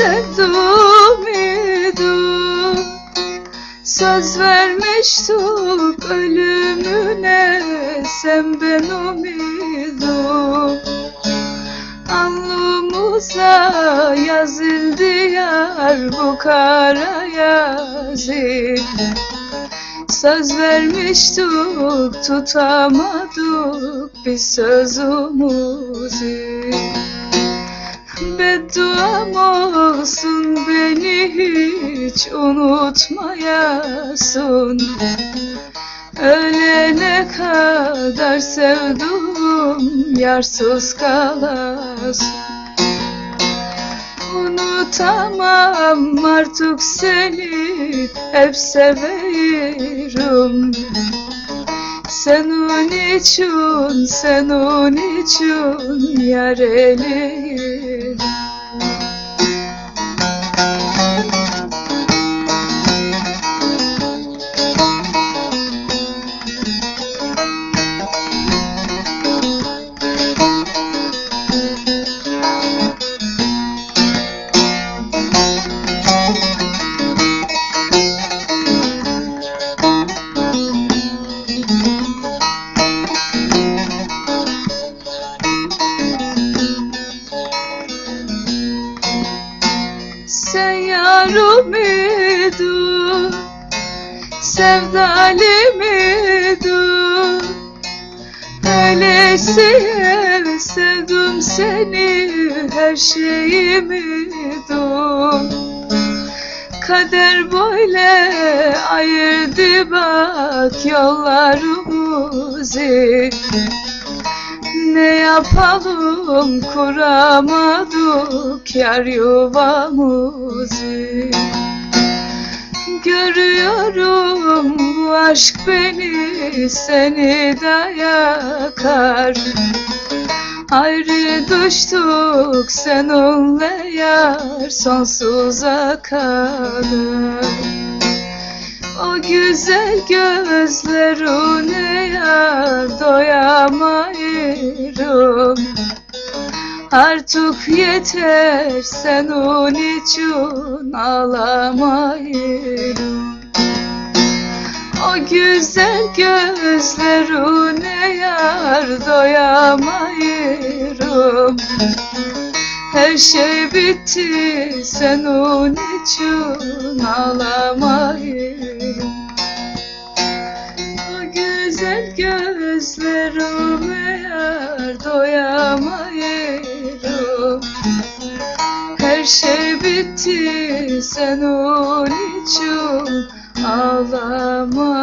sevdum idim Söz vermiştik ölümüne sen ben umidim Alnımıza yazıldı yar bu kara yazık Söz vermiştik tutamadık biz sözümüzü. Hiç unutmayasın. Ölene kadar sevduğum yarsız kalasın. Unutamam artık seni hep severim. Senin için, senin için yar eleyim yarım idin Sevdalim idin Öylesiye sevdim seni Her şeyim idin Kader böyle ayırdı bak yollarımızı ne yapalım? Kuramadık yar yuvamızı Görüyorum bu aşk beni seni de yakar. Ayrı düştük seninle yar sonsuza kadar o güzel gözlerine Artık yeter senin için ağlamayırım O güzel gözlerine yar doyamayırım. Her şey bitti senin için ağlamayın Her şey bitti senin için ağlamayırım